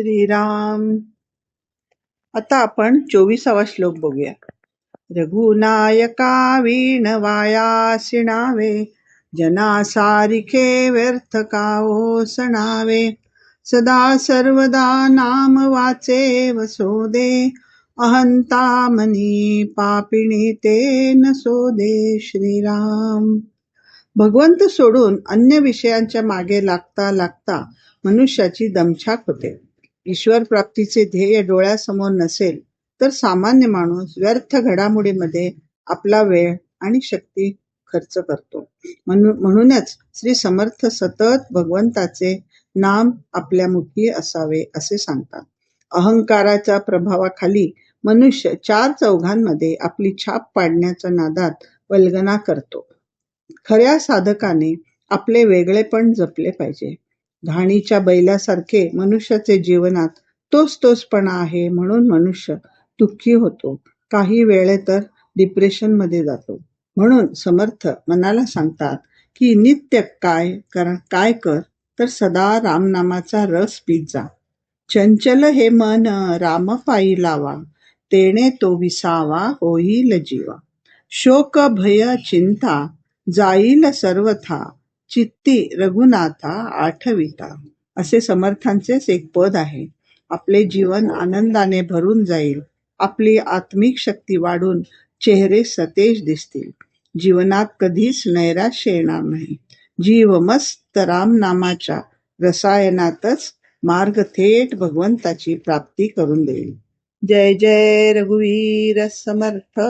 श्रीराम. आता आपण चोवीसावा श्लोक बघूया. रघुनायका वीण जनासारिखे व्यर्थ काओ हो सणावे. सदा सर्वदा नाम वाचे वसोदे अहंता मनी पापिणी ते सोदे श्रीराम. भगवंत सोडून अन्य विषयांच्या मागे लागता लागता मनुष्याची दमछाक होते. ईश्वर प्राप्तीचे ध्येय डोळ्यासमोर नसेल तर सामान्य माणूस व्यर्थ घडामोडीमध्ये आपला वेळ आणि शक्ती खर्च करतो. म्हणूनच श्री समर्थ सतत भगवंताचे नाम आपल्या मुखी असावे असे सांगतात. अहंकाराच्या प्रभावाखाली मनुष्य चार चौघांमध्ये आपली छाप पाडण्याच्या नादात वल्गना करतो. खऱ्या साधकाने आपले वेगळेपण जपले पाहिजे. घाणीच्या बैलासारखे मनुष्याचे जीवनात तोच तोचपणा आहे म्हणून मनुष्य दुःखी होतो. काही वेळे तर डिप्रेशनमध्ये जातो. म्हणून समर्थ मनाला सांगतात की नित्य काय कर काय कर तर सदा रामनामाचा रस पीत जा. चंचल हे मन राम पायी लावा. तेणे तो विसावा होईल जीवा. शोक भय चिंता जाईल सर्वथा. चित्ती रघुनाथा आठविता. असे समर्थांचेच एक पद आहे. आपले जीवन आनंदाने भरून जाईल. आपली आत्मिक शक्ती वाढून चेहरे सतेज दिसतील. जीवनात कधीच नैराश्य येणार नाही. जीव मस्त राम नामाच्या रसायनातच मार्ग थेट भगवंताची प्राप्ती करून देईल. जय जय रघुवीर समर्थ.